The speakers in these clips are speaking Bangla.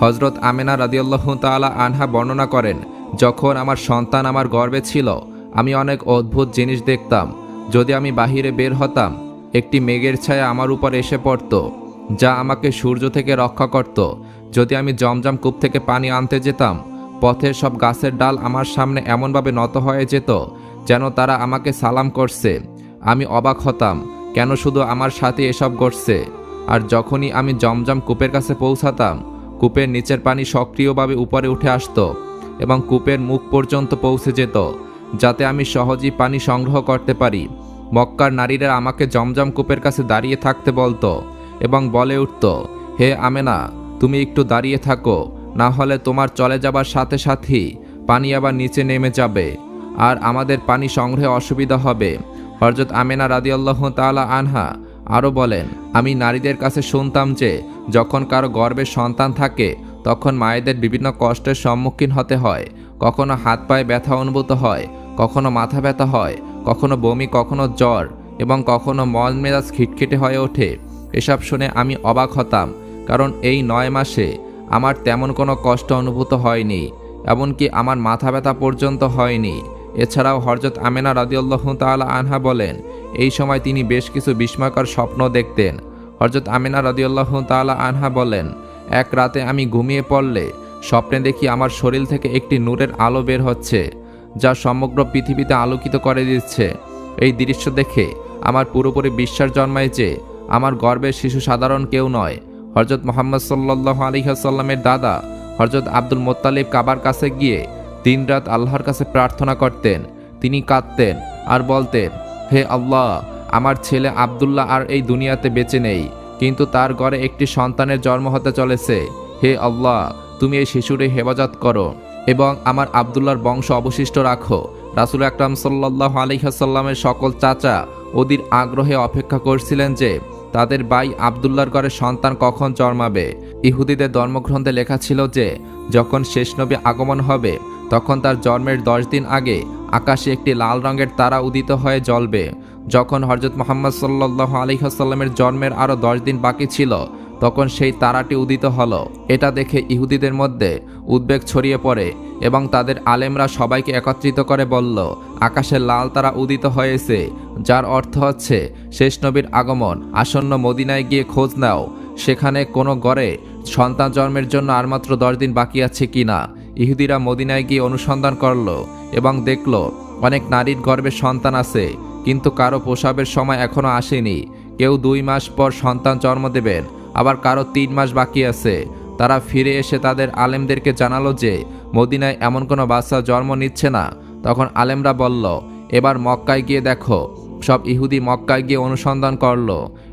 হজরত আমেনা রাদিয়াল্লাহ তাআলা আনহা বর্ণনা করেন, যখন আমার সন্তান আমার গর্বে ছিল, আমি অনেক অদ্ভুত জিনিস দেখতাম। যদি আমি বাহিরে বের হতাম, একটি মেঘের ছায়া আমার উপর এসে পড়ত, যা আমাকে সূর্য থেকে রক্ষা করত। যদি আমি জমজম কূপ থেকে পানি আনতে যেতাম, পথের সব গাছের ডাল আমার সামনে এমনভাবে নত হয়ে যেত, যেন তারা আমাকে সালাম করছে। আমি অবাক হতাম, কেন শুধু আমার সাথে এসব ঘটছে? আর যখনই আমি জমজম কূপের কাছে পৌঁছাতাম কূপের নিচের পানি সক্রিয়ভাবে উপরে উঠে আসতো এবং কূপের মুখ পর্যন্ত পৌঁছে যেত, যাতে আমি সহজেই পানি সংগ্রহ করতে পারি। মক্কার নারীরা আমাকে জমজম কূপের কাছে দাঁড়িয়ে থাকতে বলতো এবং বলে উঠত, হে আমেনা, তুমি একটু দাঁড়িয়ে থাকো, না হলে তোমার চলে যাবার সাথে সাথেই পানি আবার নিচে নেমে যাবে, আর আমাদের পানি সংগ্রহে অসুবিধা হবে। হরজত আমেনা রাদিয়াল্লাহ তাআলা আনহা আরও বলেন, আমি নারীদের কাছে শুনতাম যে, যখন কারও গর্ভে সন্তান থাকে, তখন মায়েদের বিভিন্ন কষ্টের সম্মুখীন হতে হয়। কখনো হাত পায়ে ব্যথা অনুভূত হয়, কখনো মাথা ব্যথা হয়, কখনো বমি, কখনো জ্বর, এবং কখনো মন মেজাজ খিটখিটে হয়ে ওঠে। এসব শুনে আমি অবাক হতাম, কারণ এই নয় মাসে আমার তেমন কোনো কষ্ট অনুভূত হয়নি, এমনকি আমার মাথা ব্যথা পর্যন্ত হয়নি। এছাড়াও হরজত আমেনা রাদিউল্লাহ তাআলা আনহা বলেন, এই সময় তিনি বেশ কিছু বিস্ময়কর স্বপ্ন দেখতেন। হরজত আমেনা রাদিউল্লাহ তাআলা আনহা বলেন, এক রাতে আমি ঘুমিয়ে পড়লে স্বপ্নে দেখি আমার শরীর থেকে একটি নূরের আলো বের হচ্ছে, যা সমগ্র পৃথিবীতে আলোকিত করে দিচ্ছে। এই দৃশ্য দেখে আমার পুরোপুরি বিশ্বাস জন্মায় যে আমার গর্বের শিশু সাধারণ কেউ নয়। হরজত মোহাম্মদ সাল্লাহ আলিহাসাল্লামের দাদা হরজত আব্দুল মোত্তালিব কাবার কাছে গিয়ে দিনরাত আল্লাহর কাছে প্রার্থনা করতেন, তিনি কাঁদতেন আর বলতেন, হে আল্লাহ, আমার ছেলে আবদুল্লাহ আর এই দুনিয়াতে বেঁচে নেই, কিন্তু তার ঘরে একটি সন্তানের জন্ম হতে চলেছে। হে আল্লাহ, তুমি এই শিশুরে হেফাজত করো এবং আমার আবদুল্লাহর বংশ অবশিষ্ট রাখো। রাসুল আকরাম সাল্লাহ আলিহাসাল্লামের সকল চাচা ওদের আগ্রহে অপেক্ষা করছিলেন যে তাদের ভাই আবদুল্লাহর ঘরে সন্তান কখন জন্মাবে। ইহুদিদের ধর্মগ্রন্থে লেখা ছিল যে, যখন শেষ নবী আগমন হবে তখন তার জন্মের দশ দিন আগে আকাশে একটি লাল রঙের তারা উদিত হয়ে জ্বলবে। যখন হরজত মোহাম্মদ সাল্লাহ আলিহাসাল্লামের জন্মের আরও দশ দিন বাকি ছিল, তখন সেই তারাটি উদিত হলো। এটা দেখে ইহুদিদের মধ্যে উদ্বেগ ছড়িয়ে পড়ে এবং তাদের আলেমরা সবাইকে একত্রিত করে বলল, আকাশে লাল তারা উদিত হয়েছে, যার অর্থ হচ্ছে, শেষ নবীর আগমন, আসন্ন মদিনায় গিয়ে খোঁজ নাও, সেখানে কোনো গড়ে সন্তান জন্মের জন্য আর মাত্র দশ দিন বাকি আছে কিনা। ইহুদিরা মদিনায় গিয়ে অনুসন্ধান করল এবং দেখল, অনেক নারীর গর্ভে সন্তান আছে, কিন্তু কারও প্রসাবের সময় এখনও আসেনি। কেউ দুই মাস পর সন্তান জন্ম দেবেন, আবার কারও তিন মাস বাকি আছে। তারা ফিরে এসে তাদের আলেমদেরকে জানালো যে, মদিনায় এমন কোনো বাচ্চা জন্ম নিচ্ছে না। তখন আলেমরা বলল, এবার মক্কায় গিয়ে দেখো। সব ইহুদি মক্কায় গিয়ে অনুসন্ধান করল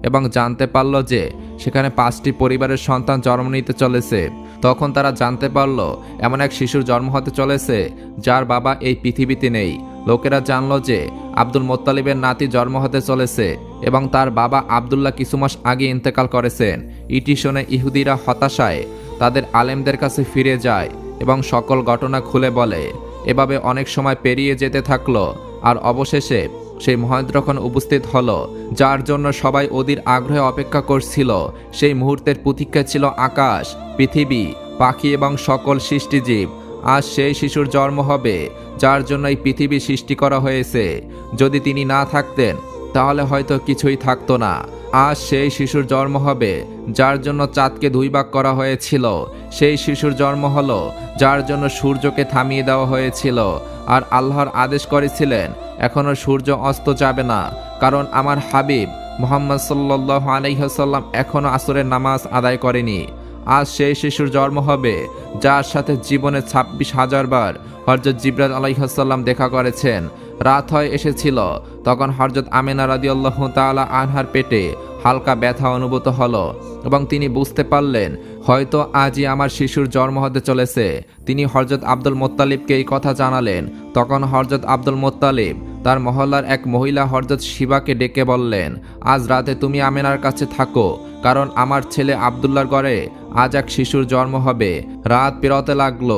এবং জানতে পারল যে, সেখানে পাঁচটি পরিবারের সন্তান জন্ম নিতে চলেছে। তখন তারা জানতে পারল, এমন এক শিশুর জন্ম হতে চলেছে, যার বাবা এই পৃথিবীতে নেই। লোকেরা জানল যে আব্দুল মোত্তালিবের নাতি জন্ম হতে চলেছে এবং তার বাবা আবদুল্লাহ কিছু মাস আগে ইন্তেকাল করেছেন। ইটি শুনে ইহুদিরা হতাশায় তাদের আলেমদের কাছে ফিরে যায় এবং সকল ঘটনা খুলে বলে। এভাবে অনেক সময় পেরিয়ে যেতে থাকল, আর অবশেষে সেই মহেন্দ্রক্ষণ উপস্থিত হলো, যার জন্য সবাই ওদের আগ্রহে অপেক্ষা করছিল। সেই মুহূর্তের প্রতীক্ষা ছিল আকাশ, পৃথিবী, পাখি এবং সকল সৃষ্টিজীব। আজ সেই শিশুর জন্ম হবে, যার জন্য এই পৃথিবী সৃষ্টি করা হয়েছে। যদি তিনি না থাকতেন, তাহলে হয়তো কিছুই থাকতো না। আজ সেই শিশুর জন্ম হবে, যার জন্য চাঁদকে দুই ভাগ করা হয়েছিল। সেই শিশুর জন্ম হলো, যার জন্য সূর্যকে থামিয়ে দেওয়া হয়েছিল। আর আল্লাহর আদেশ করেছিলেন এখনও সূর্য অস্ত যাবে না, কারণ আমার হাবিব মোহাম্মদ সাল্লাহ আলহ্লাম এখনও আসরের নামাজ আদায় করেনি। আজ সেই শিশুর জন্ম হবে, যার সাথে জীবনে ছাব্বিশ হাজার বার হরজত জিবরাজ আলাইহাসাল্লাম দেখা করেছেন। রাত হয় এসেছিল, তখন হরজত আমেনা রাদিউল্লাহ তাআলা আনহার পেটে হালকা ব্যথা অনুভূত হলো এবং তিনি বুঝতে পারলেন, হয়তো আজই আমার শিশুর জন্ম হতে চলেছে। তিনি হরজত আব্দুল মোত্তালিবকে এই কথা জানালেন। তখন হরজত আব্দুল মোত্তালিব তার মহল্লার এক মহিলা হরজত শিবাকে ডেকে বললেন, আজ রাতে তুমি আমেনার কাছে থাকো, কারণ আমার ছেলে আবদুল্লার ঘরে আজ এক শিশুর জন্ম হবে। রাত পেরোতে লাগল,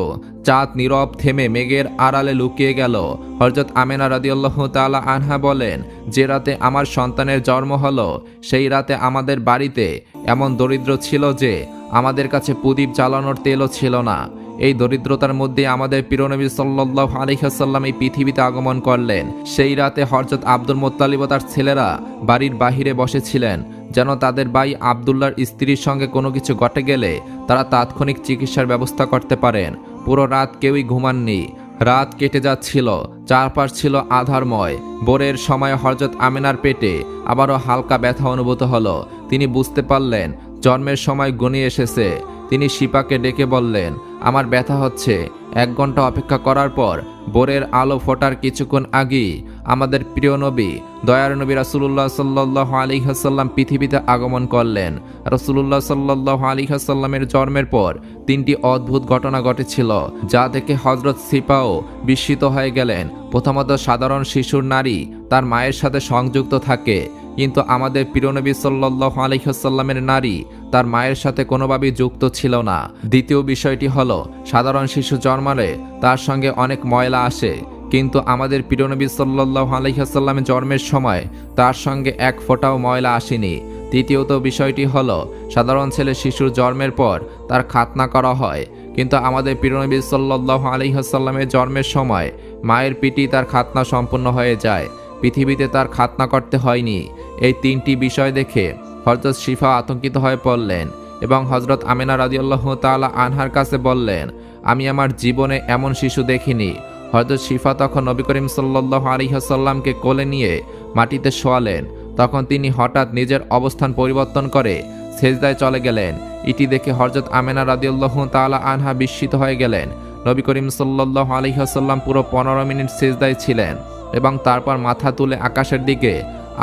চাঁদ নীরব থেমে মেঘের আড়ালে লুকিয়ে গেল। হরজত আমেনা রাদিয়াল্লাহু তাআলা আনহা বলেন, যে রাতে আমার সন্তানের জন্ম হলো, সেই রাতে আমাদের বাড়িতে এমন দরিদ্র ছিল যে আমাদের কাছে প্রদীপ জ্বালানোর তেলও ছিল না। এই দরিদ্রতার মধ্যে আমাদের পিরনবী সাল্লাহ আলিহাসাল্লাম এই পৃথিবীতে আগমন করলেন। সেই রাতে হরজত আব্দুল মোত্তালিব তার ছেলেরা বাড়ির বাহিরে বসেছিলেন। যেন তাদের ভাই আবদুল্লার স্ত্রীর সঙ্গে কোনো কিছু ঘটে গেলে তারা তাৎক্ষণিক চিকিৎসার ব্যবস্থা করতে পারেন। পুরো রাত কেউই ঘুমাননি। রাত কেটে যাচ্ছিল। চারপাশ ছিল আধারময়। বোরের সময় হরজত আমিনার পেটে আবারও হালকা ব্যথা অনুভূত হলো। তিনি বুঝতে পারলেন, জন্মের সময় গনিয়ে এসেছে। তিনি শিপাকে ডেকে বললেন আমার ব্যথা হচ্ছে। এক ঘণ্টা অপেক্ষা করার পর বোরের আলো ফোটার কিছুক্ষণ আগেই আমাদের প্রিয় নবী, দয়ার নবী রাসুল্লাহ সাল্লাহ আলী হাসাল্লাম পৃথিবীতে আগমন করলেন। রসুল্লাহ সাল্লাহ আলী হাসাল্লামের জন্মের পর তিনটি অদ্ভুত ঘটনা ঘটেছিল, যা দেখে হজরত সিপাও বিস্মিত হয়ে গেলেন। প্রথমত সাধারণ শিশুর নারী তার মায়ের সাথে সংযুক্ত থাকে কিন্তু আমাদের প্রিয়নবী সাল্লাহ আলহিহাসাল্লামের নারী তার মায়ের সাথে কোনোভাবেই যুক্ত ছিল না। দ্বিতীয় বিষয়টি হলো, সাধারণ শিশু জন্মালে তার সঙ্গে অনেক ময়লা আসে, কিন্তু আমাদের প্রিয়নবী সাল্লাহ আলহিহাসাল্লামের জন্মের সময় তার সঙ্গে এক ফোঁটাও ময়লা আসেনি। তৃতীয়ত বিষয়টি হলো, সাধারণ ছেলে শিশুর জন্মের পর তার খাতনা করা হয়, কিন্তু আমাদের প্রিয়নবী সাল্লাহ আলহিহাসাল্লামের জন্মের সময় মায়ের পিটি তার খাতনা সম্পূর্ণ হয়ে যায়। পৃথিবীতে তার খাতনা করতে হয়নি। এই তিনটি বিষয় দেখে হজরত শিফা আতঙ্কিত হয়ে পড়লেন এবং হজরত আমিনা রাজিউল্লাহ তাআলা আনহার কাছে বললেন, আমি আমার জীবনে এমন শিশু দেখিনি। হজরত শিফা তখন নবী করিম সাল্লাহ আলিহাসাল্লামকে কোলে নিয়ে মাটিতে শোয়ালেন। তখন তিনি হঠাৎ নিজের অবস্থান পরিবর্তন করে সেজদায় চলে গেলেন। ইটি দেখে হজরত আমেনা রাদিউল্লাহ তাআলা আনহা বিস্মিত হয়ে গেলেন। নবী করিম সাল্লাহ আলিহাসাল্লাম পুরো পনেরো মিনিট সেজদায় ছিলেন। এবং তারপর মাথা তুলে আকাশের দিকে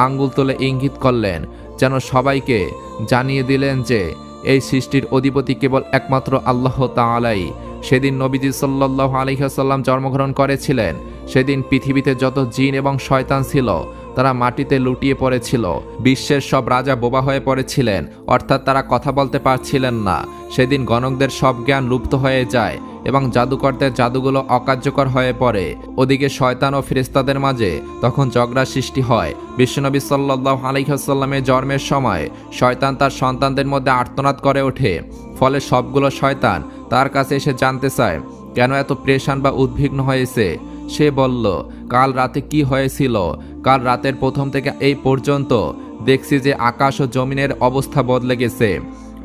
আঙ্গুল তুলে ইঙ্গিত করলেন, যেন সবাইকে জানিয়ে দিলেন যে, এই সৃষ্টির অধিপতি কেবল একমাত্র আল্লাহ তালাই সেদিন নবীজি সাল্লাহ আলহিহাসাল্লাম জন্মগ্রহণ করেছিলেন। সেদিন পৃথিবীতে যত জিন এবং শয়তান ছিল তারা মাটিতে লুটিয়ে পড়েছিল। বিশ্বের সব রাজা বোবা হয়ে পড়েছিলেন, অর্থাৎ তারা কথা বলতে পারছিলেন না। সেদিন গণকদের সব জ্ঞান লুপ্ত হয়ে যায় এবং জাদুকরদের জাদুগুলো অকার্যকর হয়ে পড়ে। ওদিকে শয়তান ও ফেরেস্তাদের মাঝে তখন ঝগড়া সৃষ্টি হয়। বিশ্বনবী সাল্লাহ আলহিহাসাল্লামের জন্মের সময় শয়তান তার সন্তানদের মধ্যে আর্তনাদ করে ওঠে। ফলে সবগুলো শয়তান তার কাছে এসে জানতে চায়, কেন এত প্রেশান বা উদ্বিগ্ন হয়েছে? সে বলল, কাল রাতে কি হয়েছিল? কাল রাতের প্রথম থেকে এই পর্যন্ত দেখছি যে আকাশ ও জমিনের অবস্থা বদলে গেছে।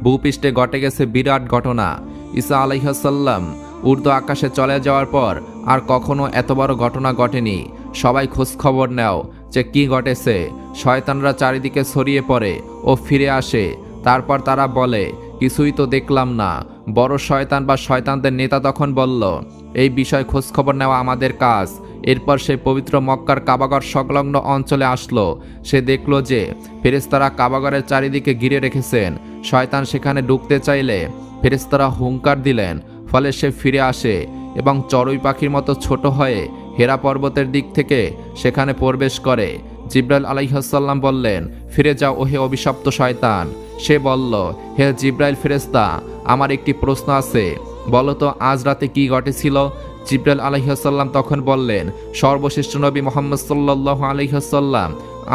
ভূপৃষ্ঠে ঘটে গেছে বিরাট ঘটনা। ঈসা আলাইহাসাল্লাম উর্দু আকাশে চলে যাওয়ার পর আর কখনো এত বড় ঘটনা ঘটেনি। সবাই খোঁজ খবর নেও যে কি ঘটেছে। শয়তানরা চারিদিকে ছড়িয়ে পড়ে ও ফিরে আসে। তারপর তারা বলে, কিছুই তো দেখলাম না। বড় শয়তান বা শয়তানদের নেতা তখন বলল, এই বিষয় খোঁজখবর নেওয়া আমাদের কাজ। এরপর সে পবিত্র মক্কার কাবাগর সংলগ্ন অঞ্চলে আসলো। সে দেখল যে ফেরেস্তারা কাবাগরের চারিদিকে ঘিরে রেখেছেন। শয়তান সেখানে ঢুকতে চাইলে ফেরেস্তারা হুঙ্কার দিলেন, ফলে সে ফিরে আসে এবং চড়ুই পাখির মতো ছোট হয়ে হেরা পর্বতের দিক থেকে সেখানে প্রবেশ করে। জিব্রাইল আলাইহাসাল্লাম বললেন, ফিরে যাও ওহে অভিশপ্ত শয়তান। সে বলল, হে জিব্রাইল ফেরেস্তা আমার একটি প্রশ্ন আছে। বলো তো, আজ রাতে কি ঘটেছিল? জিব্রাইল আলহিহাসাল্লাম তখন বললেন, সর্বশ্রেষ্ঠ নবী মোহাম্মদ সাল্লাহ আলহিহাসাল্লাম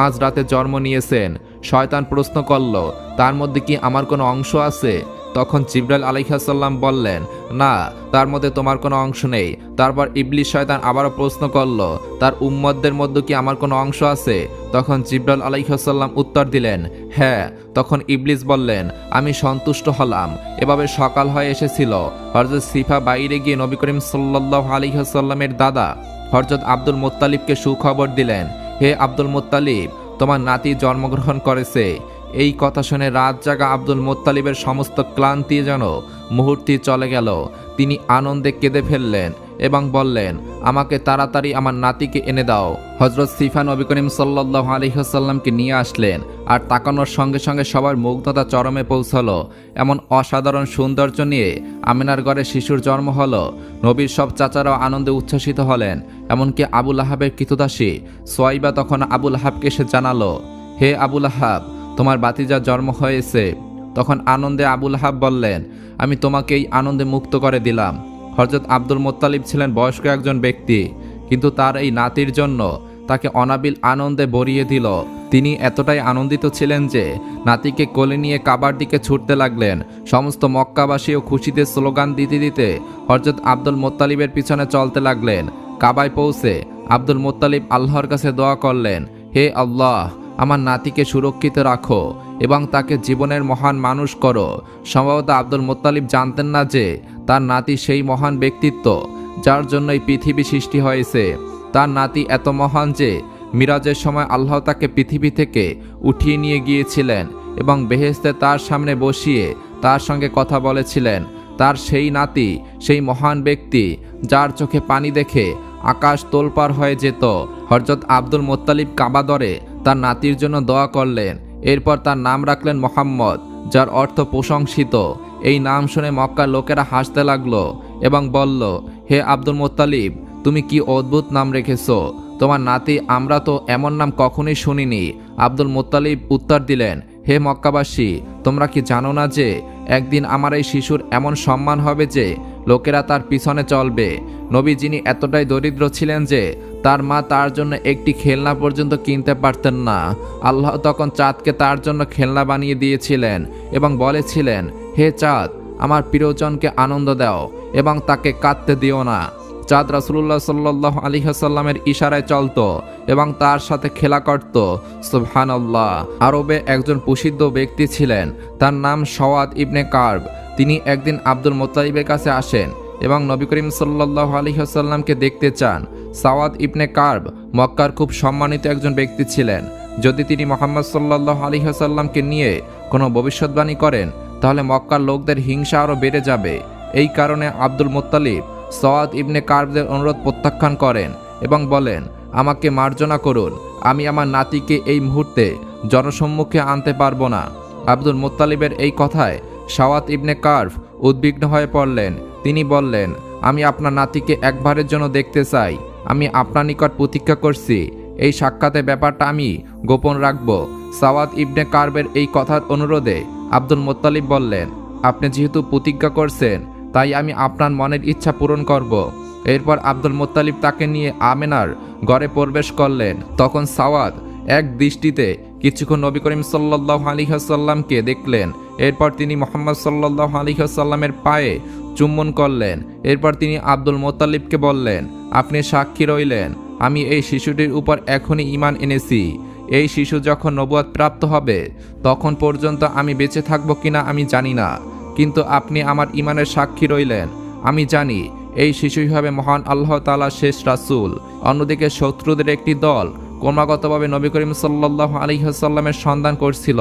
আজ রাতে জন্ম নিয়েছেন। শয়তান প্রশ্ন করল, তার মধ্যে কি আমার কোনো অংশ আছে? তখন জিব্রাইল আলাইহাসাল্লাম বললেন, না, তার মধ্যে তোমার কোনো অংশ নেই। তারপর ইবলিশ শয়তান আবারও প্রশ্ন করল, তার উম্মদদের মধ্যে কি আমার কোনো অংশ আছে? তখন জিব্রাইল আলাইহাসাল্লাম উত্তর দিলেন হ্যাঁ। তখন ইবলিস বললেন, আমি সন্তুষ্ট হলাম। এভাবে সকাল হয়ে এসেছিল। হরজত সিফা বাইরে গিয়ে নবী করিম সাল্লাহ আলিহাসাল্লামের দাদা হরজত আব্দুল মোত্তালিবকে সুখবর দিলেন, হে আব্দুল মোত্তালিব, তোমার নাতি জন্মগ্রহণ করেছে। এই কথা শুনে রাত জাগা আব্দুল মোত্তালিবের সমস্ত ক্লান্তি যেন মুহূর্তে চলে গেল। তিনি আনন্দে কেঁদে ফেললেন এবং বললেন, আমাকে তাড়াতাড়ি আমার নাতিকে এনে দাও। হজরত সিফা নবী করিম সাল্লাহ আলহিহাসাল্লামকে নিয়ে আসলেন আর তাকানোর সঙ্গে সঙ্গে সবার মুগ্ধতা চরমে পৌঁছলো। এমন অসাধারণ সৌন্দর্য নিয়ে আমিনার ঘরে শিশুর জন্ম হলো। নবীর সব চাচারাও আনন্দে উচ্ছ্বসিত হলেন। এমনকি আবুল আহাবের কৃতদাসী সোয়াইবা তখন আবুল আহাবকে এসে জানালো, হে আবুল আহাব তোমার বাতিজার জন্ম হয়েছে। তখন আনন্দে আবুল হাব বললেন, আমি তোমাকে এই আনন্দে মুক্ত করে দিলাম। হরজত আব্দুল মোত্তালিব ছিলেন বয়স্ক একজন ব্যক্তি, কিন্তু তার এই নাতির জন্য তাকে অনাবিল আনন্দে ভরিয়ে দিল। তিনি এতটাই আনন্দিত ছিলেন যে নাতিকে কোলে নিয়ে কাবার দিকে ছুটতে লাগলেন। সমস্ত মক্কাবাসীও খুশিতে স্লোগান দিতে দিতে হরজত আব্দুল মোত্তালিবের পিছনে চলতে লাগলেন। কাবায় পৌঁছে আব্দুল মোত্তালিব আল্লাহর কাছে দোয়া করলেন, হে আল্লাহ আমার নাতিকে সুরক্ষিত রাখো এবং তাকে জীবনের মহান মানুষ করো। সম্ভবত আব্দুল মোত্তালিব জানতেন না যে, তার নাতি সেই মহান ব্যক্তিত্ব যার জন্য এই পৃথিবী সৃষ্টি হয়েছে। তার নাতি এত মহান যে, মিরাজের সময় আল্লাহ তাকে পৃথিবী থেকে উঠিয়ে নিয়ে গিয়েছিলেন এবং বেহেস্তে তার সামনে বসিয়ে তার সঙ্গে কথা বলেছিলেন। তার সেই নাতি, সেই মহান ব্যক্তি যার চোখে পানি দেখে আকাশ তোলপার হয়ে যেত। হরজত আব্দুল মোত্তালিব কাবাদরে তার নাতির জন্য দোয়া করলেন। এরপর তার নাম রাখলেন মোহাম্মদ, যার অর্থ প্রশংসিত। এই নাম শুনে মক্কার লোকেরা হাসতে লাগল এবং বলল, হে আব্দুল মোত্তালিব, তুমি কি অদ্ভুত নাম রেখেছো? তোমার নাতি, আমরা তো এমন নাম কখনোই শুনিনি। আব্দুল মোত্তালিব উত্তর দিলেন হে মক্কাবাসী, তোমরা কি জানো না যে একদিন আমার এই শিশুর এমন সম্মান হবে যে লোকেরা তার পিছনে চলবে? নবী যিনি এতটাই দরিদ্র ছিলেন যে তার মা তার জন্য একটি খেলনা পর্যন্ত কিনতে পারতেন না, আল্লাহ তখন চাঁদকে তার জন্য খেলনা বানিয়ে দিয়েছিলেন এবং বলেছিলেন, হে চাঁদ, আমার প্রিয়জনকে আনন্দ দাও এবং তাকে কাঁদতে দিও না। চাঁদ রাসুল্লাহ সাল্লাহ আলিহাসাল্লামের ইশারায় চলত এবং তার সাথে খেলা করত। সুবহানাল্লাহ। আরবে একজন প্রসিদ্ধ ব্যক্তি ছিলেন, তার নাম সওয়াদ ইবনে কার্ব। তিনি একদিন আব্দুল মোত্তালিবের কাছে আসেন এবং নবী করিম সাল্লাহ আলিহাসাল্লামকে দেখতে চান। সাওয়াদ ইবনে কার্ব মক্কার খুব সম্মানিত একজন ব্যক্তি ছিলেন। যদি তিনি মোহাম্মদ সাল্লাহ আলিহাসাল্লামকে নিয়ে কোনো ভবিষ্যৎবাণী করেন, তাহলে মক্কার লোকদের হিংসা আরও বেড়ে যাবে। এই কারণে আব্দুল মোত্তালিব সওয়াদ ইবনে কার্বদের অনুরোধ প্রত্যাখ্যান করেন এবং বলেন, আমাকে মার্জনা করুন। আমি আমার নাতিকে এই মুহূর্তে জনসম্মুখে আনতে পারব না। আব্দুল মোত্তালিবের এই কথায় সাওয়াত ইবনে কার্ভ উদ্বিগ্ন হয়ে পড়লেন। তিনি বললেন, আমি আপনার নাতিকে একবারের জন্য দেখতে চাই। আমি আপনার নিকট প্রতীক্ষা করছি। এই সাক্ষাতের ব্যাপারটা আমি গোপন রাখব। সাওয়াত ইবনে কার্বের এই কথার অনুরোধে আব্দুল মোত্তালিব বললেন, আপনি যেহেতু প্রতিজ্ঞা করছেন তাই আমি আপনার মনের ইচ্ছা পূরণ করব। এরপর আব্দুল মোত্তালিব তাকে নিয়ে আমেনার ঘরে প্রবেশ করলেন। তখন সাওয়াদ এক দৃষ্টিতে কিছুক্ষণ নবী করিম সাল্লাহ আলিহাসাল্লামকে দেখলেন। এরপর তিনি মোহাম্মদ সাল্লাহ আলিহাসাল্লামের পায়ে চুম্বন করলেন। এরপর তিনি আব্দুল মোতালিবকে বললেন, আপনি সাক্ষী রইলেন। আমি এই শিশুটির উপর এখনই ইমান এনেছি। এই শিশু যখন নবুয়াদ প্রাপ্ত হবে, তখন পর্যন্ত আমি বেঁচে থাকব কিনা আমি জানি না। কিন্তু আপনি আমার ইমানের সাক্ষী রইলেন। আমি জানি, এই শিশুই হবে মহান আল্লাহ তালা শেষ রাসুল। অন্যদিকে শত্রুদের একটি দল ক্রমাগতভাবে নবী করিম সাল্লাহ আলিহাসাল্লামের সন্ধান করছিল।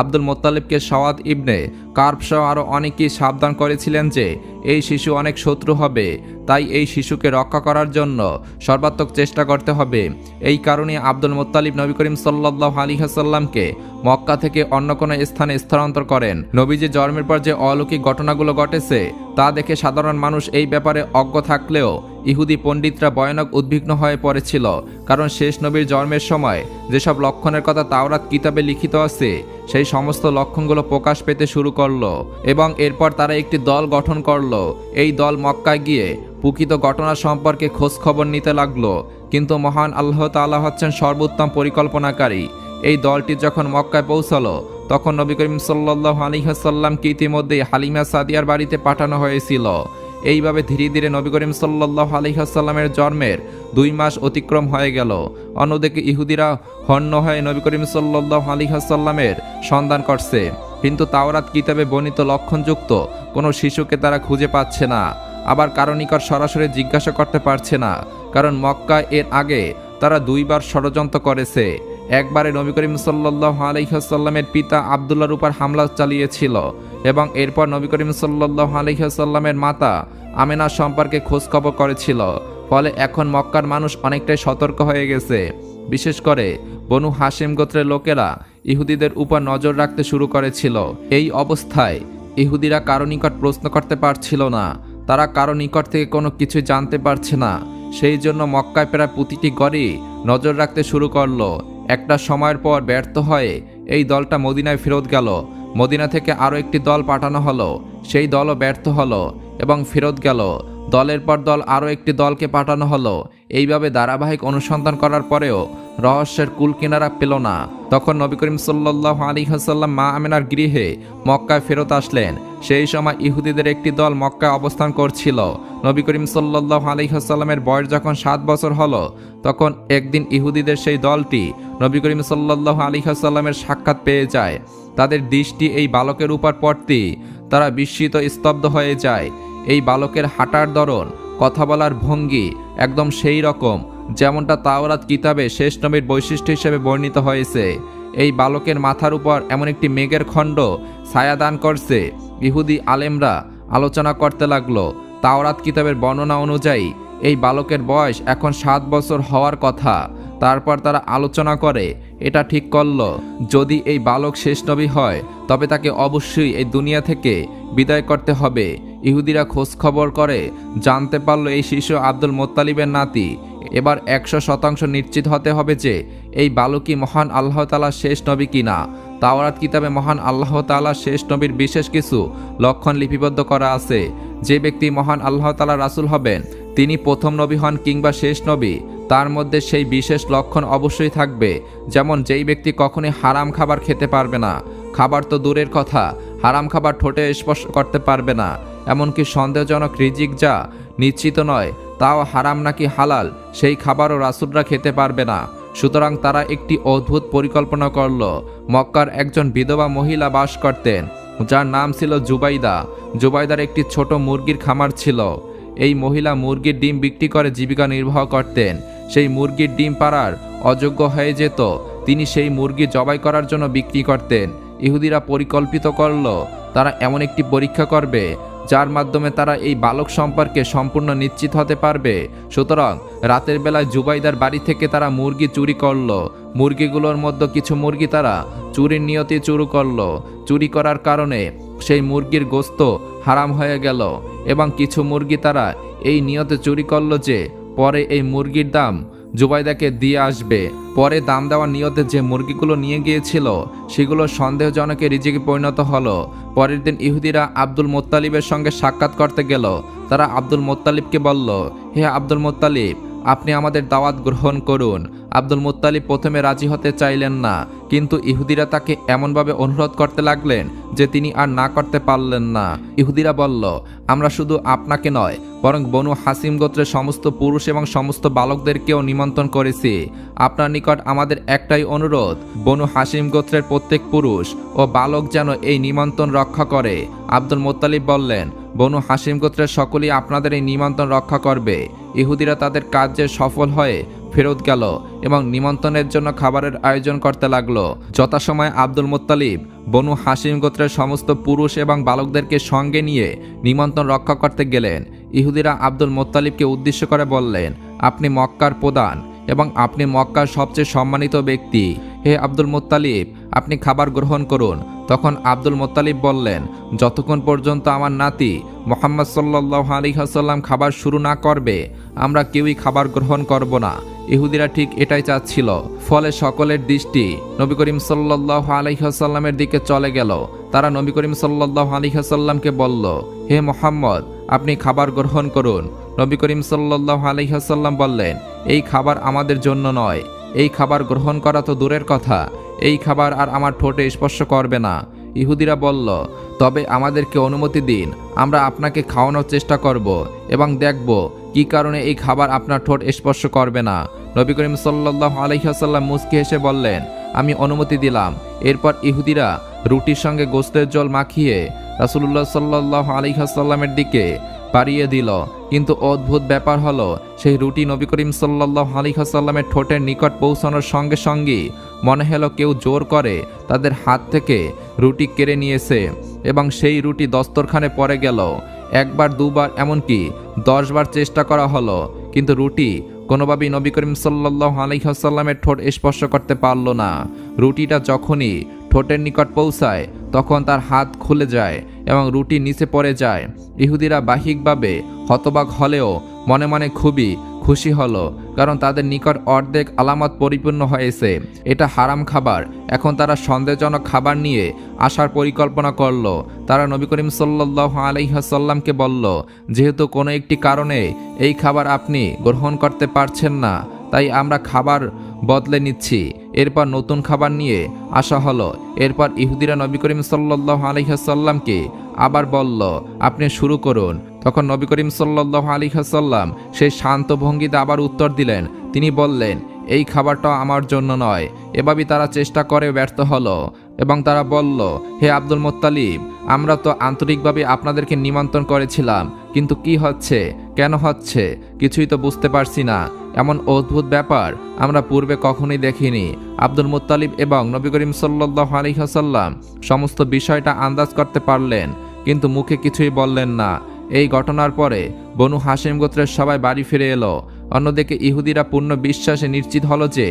আব্দুল মোত্তালিবকে সওয়াদ ইবনে কার্পসহ আরও অনেকেই সাবধান করেছিলেন যে এই শিশু অনেক শত্রু হবে, তাই এই শিশুকে রক্ষা করার জন্য সর্বাত্মক চেষ্টা করতে হবে। এই কারণে আব্দুল মোত্তালিব নবী করিম সাল্লাহ আলিহাসাল্লামকে মক্কা থেকে অন্য কোনো স্থানে স্থানান্তর করেন। নবীজি জন্মের পর যে অলৌকিক ঘটনাগুলো ঘটেছে, তা দেখে সাধারণ মানুষ এই ব্যাপারে অজ্ঞ থাকলেও ইহুদি পণ্ডিতরা ভয়ানক উদ্বিগ্ন হয়ে পড়েছিল। কারণ শেষ নবীর জন্মের সময় যেসব লক্ষণের কথা তাওরাত কিতাবে লিখিত আছে সেই সমস্ত লক্ষণগুলো প্রকাশ পেতে শুরু করল এবং এরপর তারা একটি দল গঠন করল। এই দল মক্কায় গিয়ে প্রকৃত ঘটনা সম্পর্কে খোঁজ খবর নিতে লাগল। কিন্তু মহান আল্লাহ তাআলা হচ্ছেন সর্বোত্তম পরিকল্পনাকারী। এই দলটি যখন মক্কায় পৌঁছালো, তখন নবী করিম সাল্লাহ আলিহাসাল্লামকে ইতিমধ্যেই হালিমা সাদিয়ার বাড়িতে পাঠানো হয়েছিল। এইভাবে ধীরে ধীরে নবী করিম সাল্লাহ আলিহাসাল্লামের জন্মের দুই মাস অতিক্রম হয়ে গেল। অন্যদিকে ইহুদিরা হন্য হয়ে নবী করিম সাল্লাহ আলিহাসাল্লামের সন্ধান করছে। কিন্তু তাওরাত কিতাবে বর্ণিত লক্ষণযুক্ত কোনো শিশুকে তারা খুঁজে পাচ্ছে না। আবার কারও নিকট সরাসরি জিজ্ঞাসা করতে পারছে না। কারণ মক্কা এর আগে তারা দুইবার ষড়যন্ত্র করেছে। একবারে নবী করিম সাল্লাহ আলহিহাসাল্লামের পিতা আবদুল্লার উপর হামলা চালিয়েছিল। এবং এরপর নবী করিম সাল্লাহ আলহিহাসাল্লামের মাতা আমেনা সম্পর্কে খোঁজখবর করেছিল। ফলে এখন মক্কার মানুষ অনেকটাই সতর্ক হয়ে গেছে। বিশেষ করে বনু হাসিম গোত্রের লোকেরা ইহুদিদের উপর নজর রাখতে শুরু করেছিল। এই অবস্থায় ইহুদিরা কারও নিকট প্রশ্ন করতে পারছিল না। তারা কারও নিকট থেকে কোনো কিছু জানতে পারছে না। সেই জন্য মক্কায় প্রায় প্রতিটি গড়ে নজর রাখতে শুরু করল। একটা সময়ের পর ব্যর্থ হয়ে এই দলটা মদিনায় ফেরত গেল। মদিনা থেকে আরও একটি দল পাঠানো হলো। সেই দলও ব্যর্থ হলো এবং ফেরত গেল। দলের পর দল আরও একটি দলকে পাঠানো হলো। এইভাবে ধারাবাহিক অনুসন্ধান করার পরেও রহস্যের কুল কিনারা পেল না। তখন নবী করিম সাল্লাহ আলী হাসাল্লাম মা আমিনার গৃহে মক্কায় ফেরত আসলেন। সেই সময় ইহুদিদের একটি দল মক্কায় অবস্থান করছিল। নবী করিম সাল্লাহ আলী হাসাল্লামের বয়স যখন সাত বছর হলো, তখন একদিন ইহুদিদের সেই দলটি নবী করিম সাল্লাহ আলী হাসাল্লামের সাক্ষাৎ পেয়ে যায়। তাদের দৃষ্টি এই বালকের উপর পড়তেই তারা বিস্মিত স্তব্ধ হয়ে যায়। এই বালকের হাঁটার ধরন, কথা বলার ভঙ্গি একদম সেই রকম, যেমনটা তাওরাত কিতাবে শেষ নবীর বৈশিষ্ট্য হিসেবে বর্ণিত হয়েছে। এই বালকের মাথার উপর এমন একটি মেঘের খণ্ড ছায়াদান করছে। ইহুদি আলেমরা আলোচনা করতে লাগল, তাওরাত কিতাবের বর্ণনা অনুযায়ী, এই বালকের বয়স এখন সাত বছর হওয়ার কথা। তারপর তারা আলোচনা করে, এটা ঠিক করল। যদি এই বালক শেষ নবী হয়, তবে তাকে অবশ্যই এই দুনিয়া থেকে বিদায় করতে হবে। ইহুদিরা খোঁজ খবর করে, জানতে পারল এই শিশু আব্দুল মোত্তালিবের নাতি। এবার একশো শতাংশ নিশ্চিত হতে হবে যে, এই বালকই মহান আল্লাহ তালা শেষ নবী কিনা। তাওরাত কিতাবে মহান আল্লাহ তালা শেষ নবীর বিশেষ কিছু লক্ষণ লিপিবদ্ধ করা আছে। যে ব্যক্তি মহান আল্লাহ তালা রাসুল হবেন, তিনি প্রথম নবী হন কিংবা শেষ নবী। তার মধ্যে সেই বিশেষ লক্ষণ অবশ্যই থাকবে, যেমন যেই ব্যক্তি কখনই হারাম খাবার খেতে পারবে না। খাবার তো দূরের কথা, হারাম খাবার ঠোঁটে স্পর্শ করতে পারবে না। এমনকি সন্দেহজনক রিজিক যা নিশ্চিত নয়, তাও হারাম নাকি হালাল, সেই খাবারও রাসুলরা খেতে পারবে না। সুতরাং তারা একটি অদ্ভুত পরিকল্পনা করল। মক্কার একজন বিধবা মহিলা বাস করতেন, যার নাম ছিল জুবাইদা। জুবাইদার একটি ছোট মুরগির খামার ছিল। এই মহিলা মুরগির ডিম বিক্রি করে জীবিকা নির্বাহ করতেন। সেই মুরগির ডিম পাড়ার অযোগ্য হয়ে যেত। তিনি সেই মুরগি জবাই করার জন্য বিক্রি করতেন। ইহুদিরা পরিকল্পিত করল, তারা এমন একটি পরীক্ষা করবে, যার মাধ্যমে তারা এই বালক সম্পর্কে সম্পূর্ণ নিশ্চিত হতে পারবে। সুতরাং রাতের বেলায় জুবাইদার বাড়ি থেকে তারা মুরগি চুরি করল। মুরগিগুলোর মধ্যে কিছু মুরগি তারা চুরির নিয়তি চুরু করল। চুরি করার কারণে সেই মুরগির গোস্ত হারাম হয়ে গেল এবং কিছু মুরগি তারা এই নিয়তে চুরি করল যে পরে এই মুরগির দাম জুবাইদাকে দিয়ে আসবে। পরে দাম দেওয়ার নিয়তে যে মুরগিগুলো নিয়ে গিয়েছিল, সেগুলো সন্দেহজনকে রিজিকে পরিণত হলো। পরের দিন ইহুদিরা আব্দুল মোত্তালিবের সঙ্গে সাক্ষাৎ করতে গেল। তারা আব্দুল মোত্তালিবকে বলল, হে আব্দুল মোত্তালিব, আপনি আমাদের দাওয়াত গ্রহণ করুন। আব্দুল মুত্তালিব প্রথমে রাজি হতে চাইলেন না, কিন্তু ইহুদিরা তাকে এমনভাবে অনুরোধ করতে লাগলেন যে তিনি আর না করতে পারলেন না। ইহুদিরা বলল, আমরা শুধু আপনাকে নয়, বরং বনু হাসিম গোত্রের সমস্ত পুরুষ এবং সমস্ত বালকদেরকেও নিমন্ত্রণ করেছি। আপনার নিকট আমাদের একটাই অনুরোধ, বনু হাসিম গোত্রের প্রত্যেক পুরুষ ও বালক যেন এই নিমন্ত্রণ রক্ষা করে। আব্দুল মোত্তালিব বললেন, বনু হাসিম গোত্রের সকলেই আপনাদের এই নিমন্ত্রণ রক্ষা করবে। ইহুদিরা তাদের কাজে সফল হয়ে ফেরত গেল এবং নিমন্ত্রণের জন্য খাবারের আয়োজন করতে লাগল। যথাসময়ে আব্দুল মোত্তালিব, বনু হাসিম গোত্রের সমস্ত পুরুষ এবং বালকদেরকে সঙ্গে নিয়ে নিমন্ত্রণ রক্ষা করতে গেলেন। ইহুদিরা আব্দুল মোত্তালিবকে উদ্দেশ্য করে বললেন, আপনি মক্কার প্রধান এবং আপনি মক্কার সবচেয়ে সম্মানিত ব্যক্তি। হে আব্দুল মোত্তালিব, আপনি খাবার গ্রহণ করুন। তখন আব্দুল মোত্তালিব বললেন, যতক্ষণ পর্যন্ত আমার নাতি মোহাম্মদ সাল্লাহ আলী হাসাল্লাম খাবার শুরু না করবে, আমরা কেউই খাবার গ্রহণ করব না। ইহুদিরা ঠিক এটাই চাচ্ছিল। ফলে সকলের দৃষ্টি নবী করিম সাল্লাহ আলহিহাসাল্লামের দিকে চলে গেল। তারা নবী করিম সাল্লাহ আলহিহাসাল্লামকে বলল, হে মোহাম্মদ, আপনি খাবার গ্রহণ করুন। নবী করিম সাল্লাহ আলহিহাসাল্লাম বললেন, এই খাবার আমাদের জন্য নয়। এই খাবার গ্রহণ করা তো দূরের কথা। এই খাবার আর আমার ঠোঁটে স্পর্শ করবে না। ইহুদিরা বলল, তবে আমাদেরকে অনুমতি দিন। আমরা আপনাকে খাওয়ানোর চেষ্টা করব এবং দেখব কি কারণে এই খাবার আপনার ঠোঁট স্পর্শ করবে না। নবী করিম সাল্লাহ আলহিহাসাল্লাম মুসকি হেসে বললেন, আমি অনুমতি দিলাম। এরপর ইহুদিরা রুটির সঙ্গে গোস্তের জল মাখিয়ে রাসুল্লাহ সাল্লাহ আলহিহাসাল্লামের দিকে পাড়িয়ে দিল। কিন্তু অদ্ভুত ব্যাপার হলো, সেই রুটি নবী করিম সাল্লাহ আলিহাসাল্লামের ঠোঁটের নিকট পৌঁছানোর সঙ্গে সঙ্গেই মনে হলো কেউ জোর করে তাদের হাত থেকে রুটি কেড়ে নিয়েছে এবং সেই রুটি দস্তরখানে পড়ে গেল। একবার, দুবার, এমনকি দশবার চেষ্টা করা হলো, কিন্তু রুটি কোনোভাবেই নবী করিম সাল্লাহ আলহিহাসাল্লামের ঠোঁট স্পর্শ করতে পারল না। রুটিটা যখনই ঠোঁটের নিকট পৌঁছায়, তখন তার হাত খুলে যায় এবং রুটি নিচে পড়ে যায়। ইহুদিরা বাহিকভাবে হতবাক হলেও মনে মনে খুবই খুশি হলো, কারণ তাদের নিকট অর্ধেক আলামত পরিপূর্ণ হয়েছে। এটা হারাম খাবার। এখন তারা সন্দেহজনক খাবার নিয়ে আসার পরিকল্পনা করল। তারা নবী করিম সাল্লাহ আলহাসাল্লামকে বলল, যেহেতু কোনো একটি কারণে এই খাবার আপনি গ্রহণ করতে পারছেন না, তাই আমরা খাবার বদলে নিচ্ছি। এরপর নতুন খাবার নিয়ে আসা হলো। এরপর ইহুদিরা নবী করিম সাল্লাহ আলহাসাল্লামকে আবার বলল, আপনি শুরু করুন। তখন নবী করিম সাল্লাহ আলী হাসাল্লাম সেই শান্ত ভঙ্গিতে আবার উত্তর দিলেন। তিনি বললেন, এই খাবারটা আমার জন্য নয়। এভাবেই তারা চেষ্টা করে ব্যর্থ হলো এবং তারা বলল, হে আব্দুল মোত্তালিব, আমরা তো আন্তরিকভাবে আপনাদেরকে নিমন্ত্রণ করেছিলাম, কিন্তু কি হচ্ছে? কেন হচ্ছে? কিছুই তো বুঝতে পারছি না। এমন অদ্ভুত ব্যাপার আমরা পূর্বে কখনোই দেখিনি। আব্দুল মুত্তালিব এবং নবী করিম সাল্লাহ আলী হাসাল্লাম সমস্ত বিষয়টা আন্দাজ করতে পারলেন, কিন্তু মুখে কিছুই বললেন না। এই ঘটনার পরে বনু হাসিম গোত্রের সবাই বাড়ি ফিরে এলো। অন্যদিকে ইহুদিরা পূর্ণ বিশ্বাসে নিশ্চিত হলো যে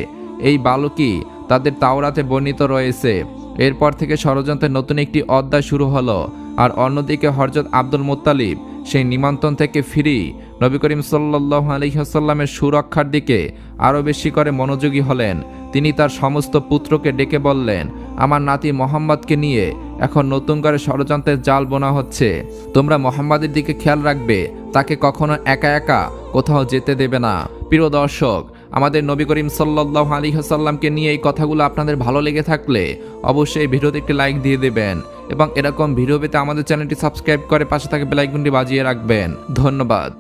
এই বালকই তাদের তাওরাতে বর্ণিত রয়েছে। এরপর থেকে ষড়যন্ত্রের নতুন একটি অধ্যায় শুরু হলো আর অন্যদিকে হরজত আব্দুল মোত্তালিব সেই নিমন্ত্রণ থেকে ফিরি নবী করিম সাল্লাহ আলহিহাসাল্লামের সুরক্ষার দিকে আরও বেশি করে মনোযোগী হলেন। তিনি তার সমস্ত পুত্রকে ডেকে বললেন, আমার নাতি মোহাম্মদকে নিয়ে এখন নতুন করে ষড়যন্ত্রের জাল বোনা হচ্ছে। তোমরা মোহাম্মদের দিকে খেয়াল রাখবে, তাকে কখনো একা একা কোথাও যেতে দেবে না। প্রিয় দর্শক, আমাদের নবী করিম সাল্লাহ আলী হাসাল্লামকে নিয়ে এই কথাগুলো আপনাদের ভালো লেগে থাকলে অবশ্যই ভিডিওতে একটি লাইক দিয়ে দেবেন এবং এরকম ভিডিও পেতে আমাদের চ্যানেলটি সাবস্ক্রাইব করে পাশে থাকা বেলাইকনটি বাজিয়ে রাখবেন। ধন্যবাদ।